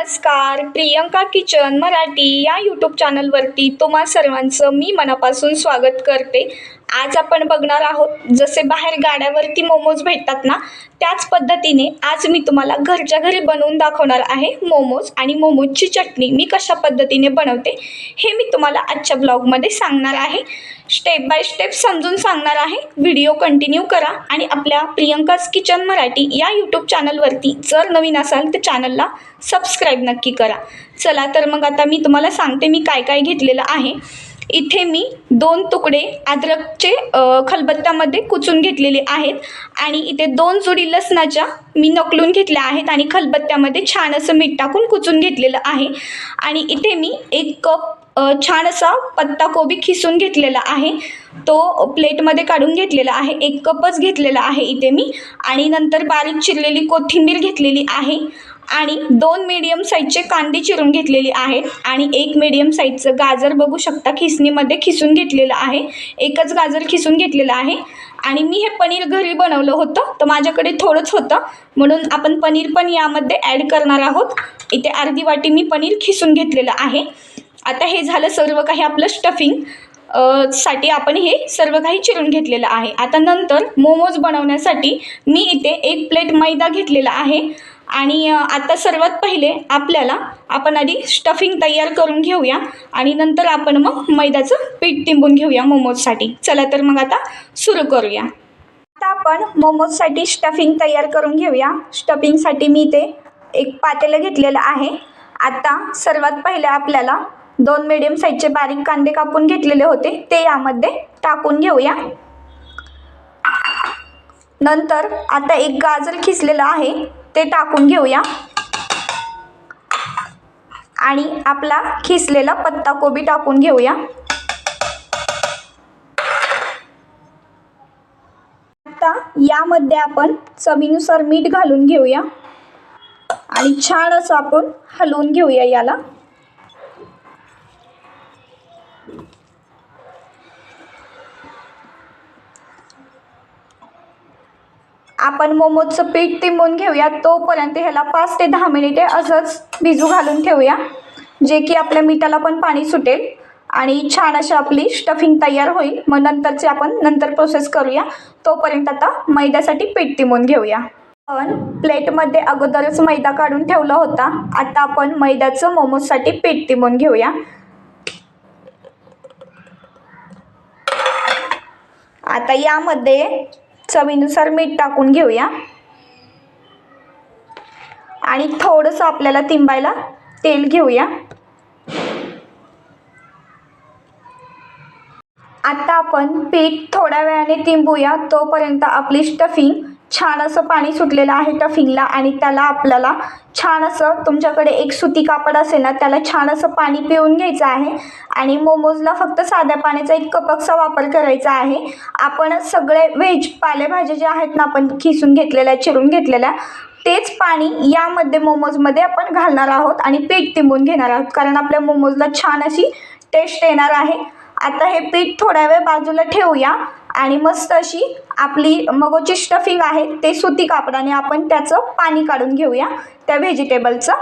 नमस्कार प्रियंका किचन मराठी या यूट्यूब चॅनलवरती तुम्हा सर्वांचं मी मनापासून स्वागत करते. आज आपण बघणार आहोत जसे बाहेर गाड्यावरती मोमोज भेटतात ना त्याच पद्धतीने आज मी तुम्हाला घरच्या घरी बनवून दाखवणार आहे मोमोज आणि मोमोजची चटणी. मी कशा पद्धतीने बनवते हे मी तुम्हाला आजच्या ब्लॉगमध्ये सांगणार आहे. स्टेप बाय स्टेप समजून सांगणार आहे. व्हिडिओ कंटिन्यू करा आणि आपल्या प्रियंकाज किचन मराठी या यूट्यूब चॅनलवरती जर नवीन असाल तर चॅनलला सबस्क्राईब नक्की करा. चला तर मग आता मी तुम्हाला सांगते मी काय काय घेतलेलं आहे. इथे मी दोन तुकडे अद्रकचे खलबत्त्यामध्ये कुचून घेतलेले आहेत. आणि इथे दोन जुडी लसणाच्या मी नकलून घेतल्या आहेत आणि खलबत्त्यामध्ये छान असं मीठ टाकून कुचून घेतलेलं आहे. आणि इथे मी एक कप छान असा पत्ताकोबी खिसून घेतलेला आहे. तो प्लेटमध्ये काढून घेतलेला आहे. एक कपच घेतलेला आहे इथे मी. आणि नंतर बारीक चिरलेली कोथिंबीर घेतलेली आहे. आणि दोन मीडियम साईजचे कांदे चिरून घेतलेले आहेत. आणि एक मीडियम साईजचं गाजर बघू शकता खिसणीमध्ये खिसून घेतलेलं आहे. एकच गाजर खिसून घेतलेलं आहे. आणि मी हे पनीर घरी बनवलं होतं तर माझ्याकडे थोडंच होतं. म्हणून आपण पनीर पण यामध्ये ॲड करणार आहोत. इथे अर्धी वाटी मी पनीर खिसून घेतलेलं आहे. आता हे झालं सर्व काही आपलं स्टफिंगसाठी आपण हे सर्व काही चिरून घेतलेलं आहे. आता नंतर मोमोज बनवण्यासाठी मी इथे एक प्लेट मैदा घेतलेला आहे. आणि आता सर्वात पहिले आपल्याला आपण आधी स्टफिंग तयार करून घेऊया आणि नंतर आपण मग मैद्याचं पीठ तिंबून घेऊया मोमोजसाठी. चला तर मग आता सुरू करूया. आता आपण मोमोजसाठी स्टफिंग तयार करून घेऊया. स्टफिंगसाठी मी ते एक पातेलं घेतलेलं आहे. आता सर्वात पहिले आपल्याला दोन मिडियम साईजचे बारीक कांदे कापून घेतलेले होते. ते यामध्ये टाकून घेऊया. नंतर आता एक गाजर खिसलेलं आहे. ते टाकून घेऊया. आणि आपला खिसलेला पत्ताकोबी टाकून घेऊया. आता यामध्ये आपण चवीनुसार मीठ घालून घेऊया. आणि छान असं आपण हलवून घेऊया याला. आपण मोमोजचं पीठ तिंबून घेऊया. तोपर्यंत ह्याला पाच ते दहा मिनिटे असंच भिजू घालून ठेवूया जे की आपल्या मिठाला पण पाणी सुटेल आणि छान अशी आपली स्टफिंग तयार होईल. मग नंतरचे आपण नंतर प्रोसेस करूया. तोपर्यंत आता मैद्यासाठी पीठ तिंबून घेऊया. आपण प्लेटमध्ये अगोदरच मैदा काढून ठेवला होता. आता आपण मैद्याचं मोमोजसाठी पीठ तिंबून घेऊया. आता यामध्ये चवीनुसार मीठ टाकून घेऊया. आणि थोडंसं आपल्याला तिंबायला तेल घेऊया. आता आपण पीठ थोड्या वेळाने तिंबूया तोपर्यंत आपली स्टफिंग छान असं पाणी सुटलेलं आहे टफिंगला आणि त्याला आपल्याला छान असं तुमच्याकडे एक सुती कापड असेल ना त्याला छान असं पाणी पिऊन घ्यायचं आहे. आणि मोमोजला फक्त साध्या पाण्याचा एक कपकचा वापर करायचा आहे. आपण सगळे व्हेज पालेभाज्या ज्या आहेत ना आपण खिसून घेतलेल्या चिरून घेतलेल्या तेच पाणी यामध्ये मोमोजमध्ये आपण घालणार आहोत आणि पीठ तिंबून घेणार आहोत. कारण आपल्या मोमोजला छान अशी टेस्ट येणार आहे. आता हे पीठ थोड्या वेळ बाजूला ठेवूया. आणि मस्त अशी आपली मगोची स्टफिंग आहे ते सुती कापडाने आपण त्याचं पाणी काढून घेऊया त्या व्हेजिटेबलचं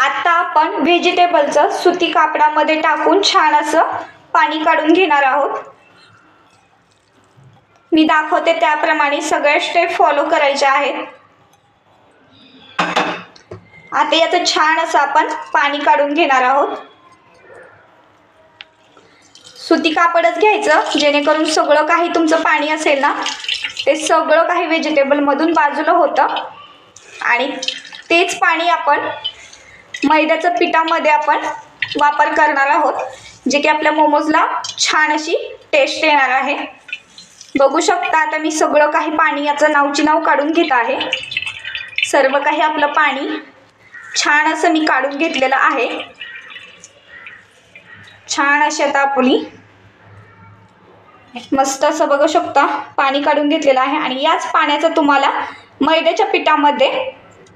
आता आपण व्हेजिटेबलचं सुती कापडामध्ये टाकून छान असं पाणी काढून घेणार आहोत. मी दाखवते त्याप्रमाणे सगळ्या स्टेप फॉलो करायच्या आहेत. आता याचं छान असं आपण पाणी काढून घेणार आहोत. सुती कापडच घ्यायचं जेणेकरून सगळं काही तुमचं पाणी असेल ना ते सगळं काही व्हेजिटेबलमधून बाजूला होतं. आणि तेच पाणी आपण मैद्याचं पिठामध्ये आपण वापर करणार आहोत जे की आपल्या मोमोजला छान अशी टेस्ट येणार आहे. बघू शकता आता मी सगळं काही पाणी याचं नावची नाव काढून घेत आहे. सर्व काही आपलं पाणी छान असं मी काढून घेतलेलं आहे. छान अशी आता आपली मस्त असं बघू शकता. पाणी काढून घेतलेलं आहे आणि याच पाण्याचं तुम्हाला मैद्याच्या पिठामध्ये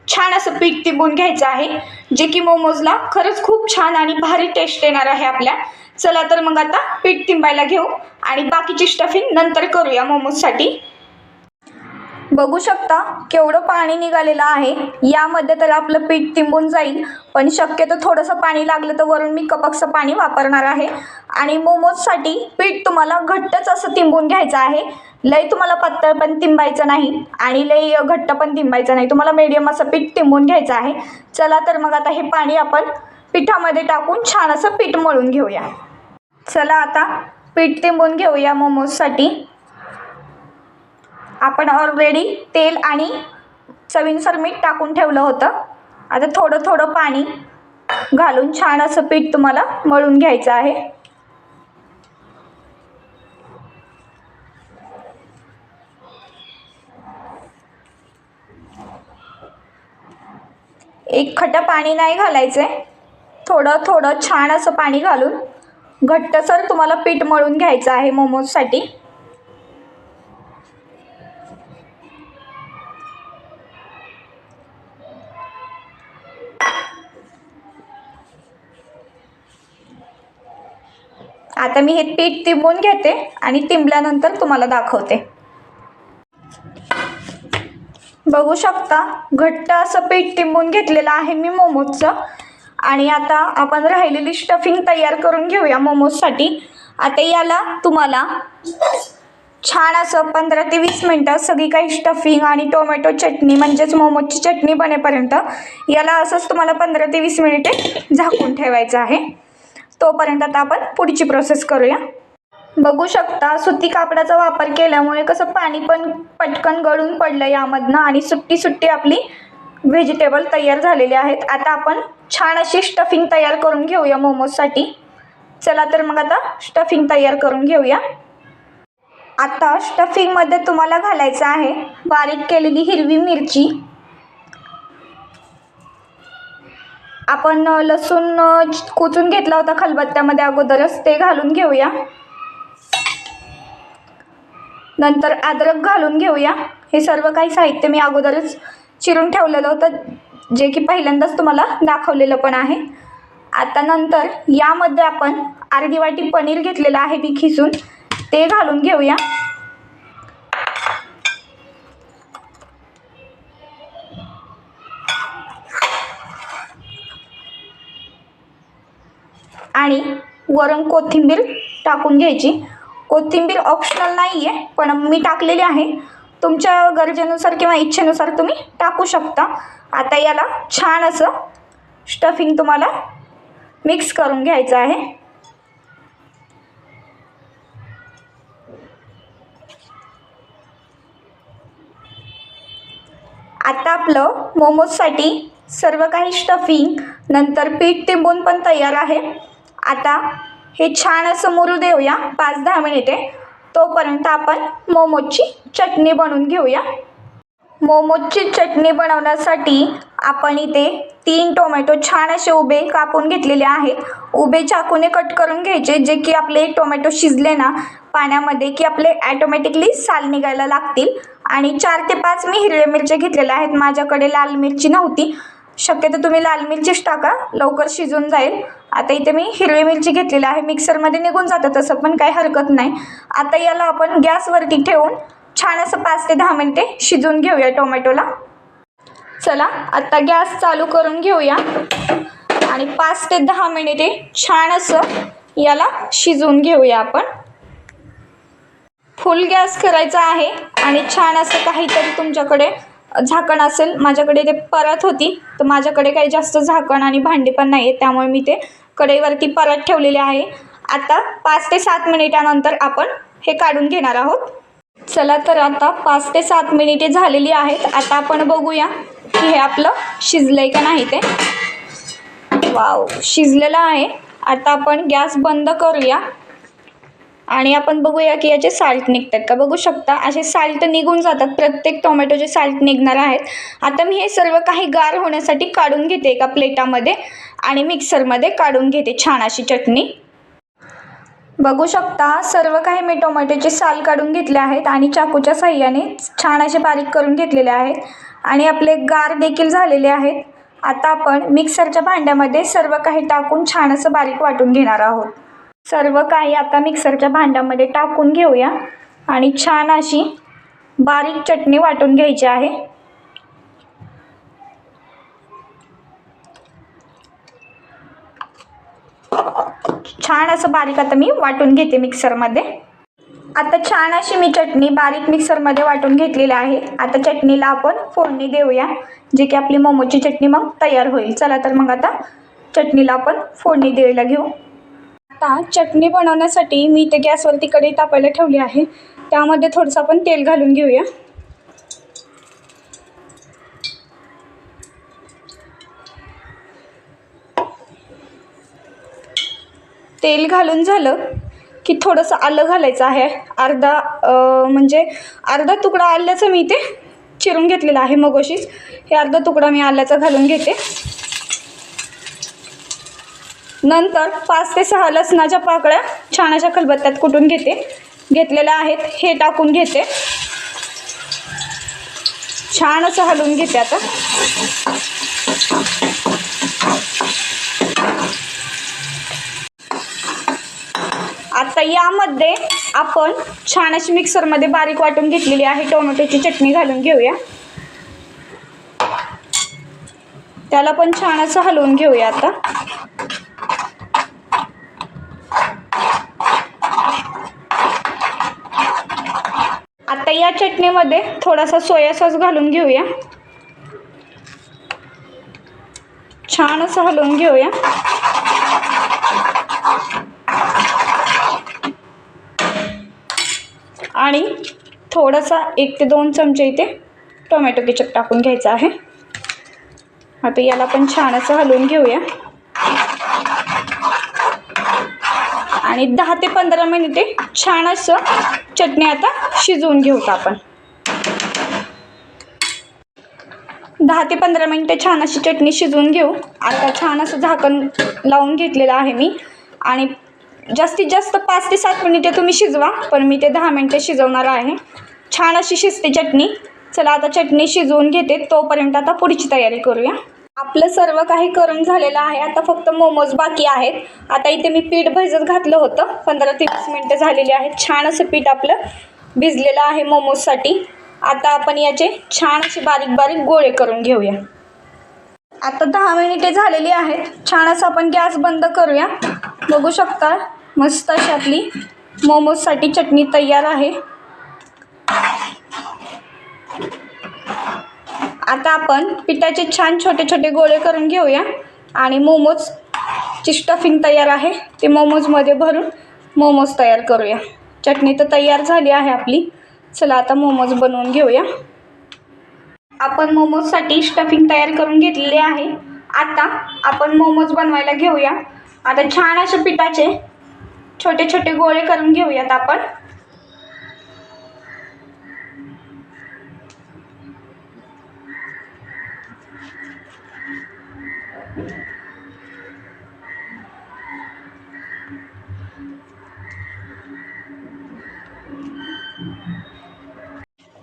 छान असं पीठ तिंबून घ्यायचं आहे जे की मोमोजला खरंच खूप छान आणि भारी टेस्ट येणार आहे आपल्या. चला तर मग आता पीठ तिंबायला घेऊ आणि बाकीची स्टफिंग नंतर करूया मोमोजसाठी. बघू शकता केवढं पाणी निघालेलं आहे. यामध्ये तर आपलं पीठ तिंबून जाईल. पण शक्यतो थोडंसं पाणी लागलं तर वरून मी कपकचं पाणी वापरणार आहे. आणि मोमोजसाठी पीठ तुम्हाला घट्टच असं तिंबून घ्यायचं आहे. लई तुम्हाला पातळ पण तिंबायचं नाही. आणि लई घट्ट पण तिंबायचं नाही. तुम्हाला मीडियम असं पीठ तिंबून घ्यायचं आहे. चला तर मग आता हे पाणी आपण पिठामध्ये टाकून छान असं पीठ मळून घेऊया. चला आता पीठ तिंबून घेऊया मोमोजसाठी. आपण ऑलरेडी तेल आणि चवीनुसार मीठ टाकून ठेवलं होतं. आता थोडं थोडं पाणी घालून छान असं पीठ तुम्हाला मळून घ्यायचं आहे. एक खटं पाणी नाही घालायचं आहे थोडं थोडं छान असं पाणी घालून घट्टसर तुम्हाला पीठ मळून घ्यायचं आहे मोमोजसाठी. आता मी हे पीठ तिंबून घेते आणि तिंबल्यानंतर तुम्हाला दाखवते. बघू शकता घट्ट असं पीठ तिंबून घेतलेलं आहे मी मोमोजचं. आणि आता आपण राहिलेली स्टफिंग तयार करून घेऊया मोमोजसाठी. आता याला तुम्हाला छान असं पंधरा ते वीस मिनटं सगळी काही स्टफिंग आणि टोमॅटो चटणी म्हणजेच मोमोजची चटणी बनेपर्यंत याला असंच तुम्हाला पंधरा ते वीस मिनिटे झाकून ठेवायचं आहे. तोपर्यंत आता आपण पुढची प्रोसेस करूया. बघू शकता सुती कापडाचा वापर केल्यामुळे कसं पाणी पण पटकन गळून पडलं यामधनं आणि सुट्टी सुट्टी आपली व्हेजिटेबल तयार झालेले आहेत. आता आपण छान अशी स्टफिंग तयार करून घेऊया मोमोजसाठी. चला तर मग आता स्टफिंग तयार करून घेऊया. आता स्टफिंगमध्ये तुम्हाला घालायचं आहे बारीक केलेली हिरवी मिरची आपण लसूण कुचून घेतला होता खलबत्त्यामध्ये अगोदरच ते घालून घेऊया. नंतर अद्रक घालून घेऊया. हे सर्व काही साहित्य मी अगोदरच चिरून ठेवलेलं होतं जे की पहिल्यांदाच तुम्हाला दाखवलेलं पण आहे. आता नंतर यामध्ये आपण अर्धी वाटी पनीर घेतलेलं आहे ती खिसून ते घालून घेऊया. आणि वरून कोथिंबीर टाकून घ्यायची. कोथिंबीर ऑप्शनल नाही आहे पण मी टाकलेली आहे. तुमच्या गरजेनुसार किंवा इच्छेनुसार तुम्ही टाकू शकता. आता याला छान असं स्टफिंग तुम्हाला मिक्स करून घ्यायचं आहे. आता आपलं मोमोजसाठी सर्व काही स्टफिंग नंतर पीठ तिंबून पण तयार आहे. आता हे छान असं मुरू देऊया. पाच दहा मिनिटे. तोपर्यंत आपण मोमोजची चटणी बनवून घेऊया. मोमोजची चटणी बनवण्यासाठी आपण इथे तीन टोमॅटो छान असे उभे कापून घेतलेले आहेत. उभे चाकूने कट करून घ्यायचे जे की आपले टोमॅटो शिजले ना पाण्यामध्ये की आपले ॲटोमॅटिकली साल निघायला लागतील. आणि चार ते पाच मी हिरव्या मिरच्या घेतलेल्या आहेत. माझ्याकडे लाल मिरची नव्हती. शक्यतो तुम्ही लाल मिरचीच टाका लवकर शिजून जाईल. आता इथे मी हिरवी मिरची घेतलेली आहे. मिक्सरमध्ये निघून जातं तसं पण काही हरकत नाही. आता याला आपण गॅसवरती ठेवून छान असं पाच ते दहा मिनटे शिजवून घेऊया टोमॅटोला. चला आता गॅस चालू करून घेऊया. आणि पाच ते दहा मिनिटे छान असं याला शिजवून घेऊया आपण. फुल गॅस करायचा आहे आणि छान असं काहीतरी तुमच्याकडे झाकण असेल माझ्याकडे ते परत होती. तर माझ्याकडे काही जास्त झाकण आणि भांडी पण नाही आहेत त्यामुळे मी ते कढईवरती परत ठेवलेले आहे. आता पाच ते सात मिनिटानंतर आपण हे काढून घेणार आहोत. चला तर आता पाच ते सात मिनिटे झालेली आहेत. आता आपण बघूया की हे आपलं शिजलं आहे का नाही ते. वाव शिजलेलं आहे. आता आपण गॅस बंद करूया. आणि आपण बघूया की याचे साल्ट निघतात का? बघू शकता असे साल्ट निघून जातात. प्रत्येक टोमॅटोचे साल्ट निघणार आहेत. आता मी हे सर्व काही गार होण्यासाठी काढून घेते एका प्लेटामध्ये आणि मिक्सरमध्ये काढून घेते छान अशी चटणी. बघू शकता सर्व काही मी टोमॅटोचे साल काढून घेतले आहेत आणि चाकूच्या साह्याने छान असे बारीक करून घेतलेले आहेत. आणि आपले गार देखील झालेले आहेत. आता आपण मिक्सरच्या भांड्यामध्ये सर्व काही टाकून छान असं बारीक वाटून घेणार आहोत. सर्व काही आता मिक्सरच्या भांड्यामध्ये टाकून घेऊया. आणि छान अशी बारीक चटणी वाटून घ्यायची आहे. छान असं बारीक आता मी वाटून घेते मिक्सरमध्ये. आता छान अशी मी चटणी बारीक मिक्सरमध्ये वाटून घेतलेली आहे. आता चटणीला आपण फोडणी देऊया जे की आपली मोमोची चटणी मग तयार होईल. चला तर मग आता चटणीला आपण फोडणी द्यायला घेऊ. आता चटणी बनवण्यासाठी मी इथे गॅसवरती कढई तापायला ठेवली आहे. त्यामध्ये थोडंसं आपण तेल घालून घेऊया. तेल घालून झालं की थोडंसं आलं घालायचं आहे. अर्धा म्हणजे अर्धा तुकडा आल्याचं मी ते चिरून घेतलेला आहे मगोशीच हे अर्धा तुकडा मी आल्याचा घालून घेते. नंतर पाच ते सहा लसणाच्या पाकळ्या छान अशा खलबत्त्यात कुटून घेते. घेतलेल्या आहेत हे टाकून घेते. छान असं हलवून घेते आता. आता यामध्ये आपण छान अशी मिक्सरमध्ये बारीक वाटून घेतलेली आहे. टोमॅटोची चटणी घालून घेऊया. त्याला पण छान असं हलवून घेऊया आता. आता या चटणीमध्ये थोडासा सोया सॉस घालून घेऊया. छान असं हलवून घेऊया. आणि थोडासा एक ते दोन चमचे इथे टोमॅटो केचप टाकून घ्यायचा आहे. आता याला पण छान असं हलवून घेऊया. आणि दहा ते पंधरा मिनिटे छान असं चटणी आता शिजवून घेऊत आपण? दहा ते पंधरा मिनटं छान अशी चटणी शिजवून घेऊ. आता छान असं झाकण लावून घेतलेलं आहे मी. आणि जास्तीत जास्त पाच ते सात मिनिटे तुम्ही शिजवा पण मी ते दहा मिनटं शिजवणार आहे. छान अशी शिजते चटणी. चला आता चटणी शिजवून घेते. तोपर्यंत आता पुढची तयारी करूया. आपलं सर्व काही करून झालेलं आहे. आता फक्त मोमोज बाकी आहेत. आता इथे मी पीठ भजत घातलं होतं. पंधरा ते वीस मिनटं झालेली आहेत. छान असं पीठ आपलं भिजलेलं आहे मोमोजसाठी. आता आपण याचे छान असे बारीक बारीक गोळे करून घेऊया. आता दहा मिनिटे झालेली आहेत. छान असं आपण गॅस बंद करूया. बघू शकता मस्त अशी आपली मोमोजसाठी चटणी तयार आहे. आता आपण पिठाचे छान छोटे छोटे गोळे करून घेऊया. आणि मोमोजची स्टफिंग तयार आहे. ते मोमोजमध्ये भरून मोमोज तयार करूया. चटणी तर तयार झाली आहे आपली. चला आता मोमोज बनवून घेऊया. आपण मोमोजसाठी स्टफिंग तयार करून घेतलेली आहे. आता आपण मोमोज बनवायला घेऊया. आता छान अशा पिठाचे छोटे छोटे गोळे करून घेऊयात आपण.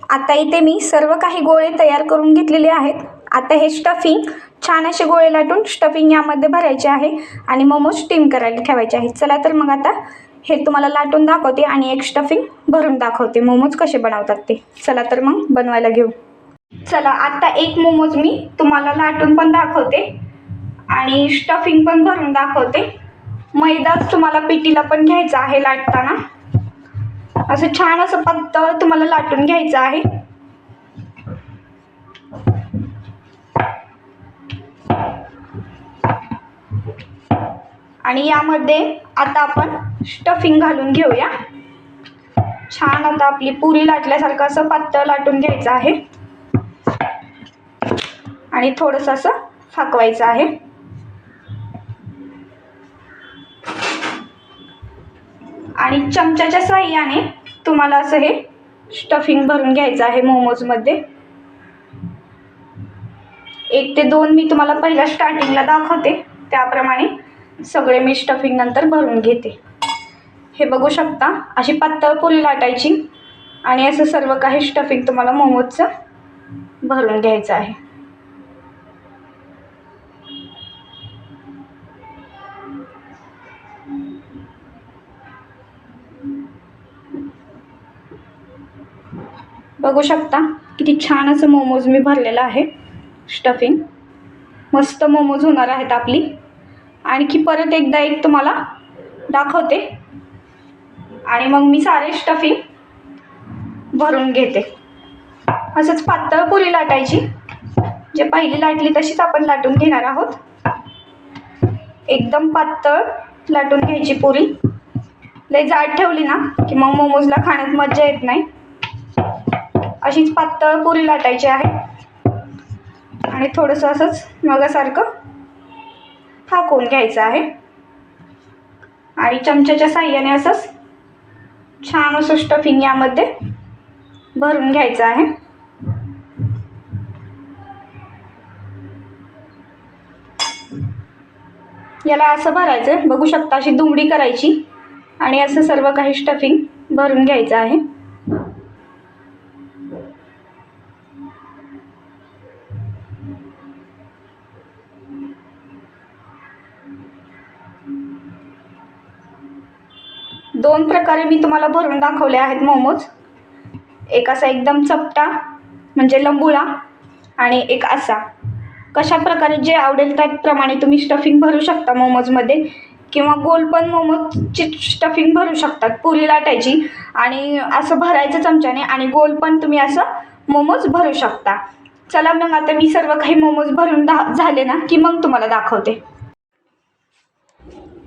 आता इथे मी सर्व काही गोळे तयार करून घेतलेले आहेत. आता हे स्टफिंग छान असे गोळे लाटून स्टफिंग यामध्ये भरायचे आहे आणि मोमोज स्टीम करायला ठेवायचे आहेत. चला तर मग आता हे तुम्हाला लाटून दाखवते आणि एक स्टफिंग भरून दाखवते. मोमोज कसे बनवतात ते. चला तर मग बनवायला घेऊ. चला आता एक मोमोज मी तुम्हाला लाटून पण दाखवते आणि स्टफिंग पण भरून दाखवते. मैदाच तुम्हाला पिटीला पण घ्यायचा आहे लाटताना. असं छान असं पातळ तुम्हाला लाटून घ्यायचं आहे. आणि यामध्ये आता आपण स्टफिंग घालून घेऊया. छान आता आपली पुरी लाटल्यासारखं असं पातळ लाटून घ्यायचं आहे. आणि थोडंसं असं फाकवायचं आहे. आणि चमच्याच्या साह्याने तुम्हाला असं हे स्टफिंग भरून घ्यायचं आहे मोमोजमध्ये एक ते दोन मी तुम्हाला पहिल्या स्टार्टिंगला दाखवते. त्याप्रमाणे सगळे मी स्टफिंग नंतर भरून घेते. हे बघू शकता अशी पातळ पुरी लाटायची आणि असं सर्व काही स्टफिंग तुम्हाला मोमोजचं भरून घ्यायचं आहे. बघू शकता. किती छान असं मोमोज मी भरलेलं आहे. स्टफिंग मस्त मोमोज होणार आहेत आपली. आणखी परत एकदा एक तुम्हाला दाखवते. आणि मग मी सारे स्टफिंग भरून घेते. असंच पातळ पुरी लाटायची. जे पहिली लाटली तशीच आपण लाटून घेणार आहोत. एकदम पातळ लाटून घ्यायची पुरी. लय जाड ठेवली ना की मग मोमोजला खाण्यात मज्जा येत नाही. अशीच पातळ पुरी लाटायची आहे. आणि थोडंसं असंच मगासारखं थाकवून घ्यायचं आहे. आणि चमच्याच्या साह्याने असंच छान असं स्टफिंग यामध्ये भरून घ्यायचं आहे. याला असं भरायचं बघू शकता अशी दुमडी करायची. आणि असं सर्व काही स्टफिंग भरून घ्यायचं आहे. प्रकारे मी तुम्हाला भरून दाखवले आहेत मोमोज. एक असा एकदम चपटा म्हणजे लंबुळा आणि एक असा. कशा प्रकारे जे आवडेल त्याप्रमाणे तुम्ही स्टफिंग भरू शकता मोमोजमध्ये किंवा गोल पण मोमोजची स्टफिंग भरू शकतात पुरी लाटायची आणि असं भरायचं चमच्याने आणि गोल पण तुम्ही असं मोमोज भरू शकता. चला मग आता मी सर्व काही मोमोज भरून दा झाले ना की मग तुम्हाला दाखवते.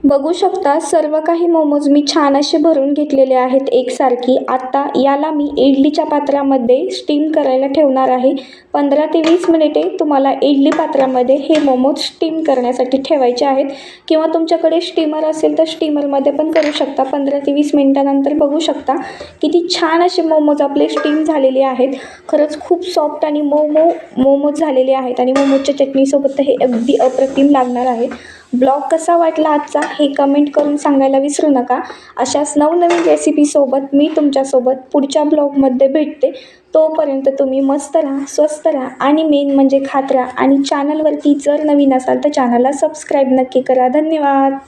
बघू शकता सर्व काही मोमोज मी छान असे भरून घेतलेले आहेत एकसारखी. आत्ता याला मी इडलीच्या पात्रामध्ये स्टीम करायला ठेवणार आहे. पंधरा ते वीस मिनिटे तुम्हाला इडली पात्रामध्ये हे मोमोज स्टीम करण्यासाठी ठेवायचे आहेत. किंवा तुमच्याकडे स्टीमर असेल तर स्टीमरमध्ये पण करू शकता. पंधरा ते वीस मिनिटानंतर बघू शकता किती छान असे मोमोज आपले स्टीम झालेले आहेत. खरंच खूप सॉफ्ट आणि मोमो मोमोज झालेले आहेत. आणि मोमोजच्या चटणीसोबत हे अगदी अप्रतिम लागणार आहे. ब्लॉग कसा वाटला आजचा हे कमेंट करून सांगायला विसरू नका. अशाच नवनवीन रेसिपीसोबत मी तुमच्यासोबत पुढच्या ब्लॉगमध्ये भेटते. तोपर्यंत तुम्ही मस्त राहा स्वस्त राहा आणि मेन म्हणजे खात राहा. आणि चॅनलवरती जर नवीन असाल तर चॅनलला सबस्क्राईब नक्की करा. धन्यवाद.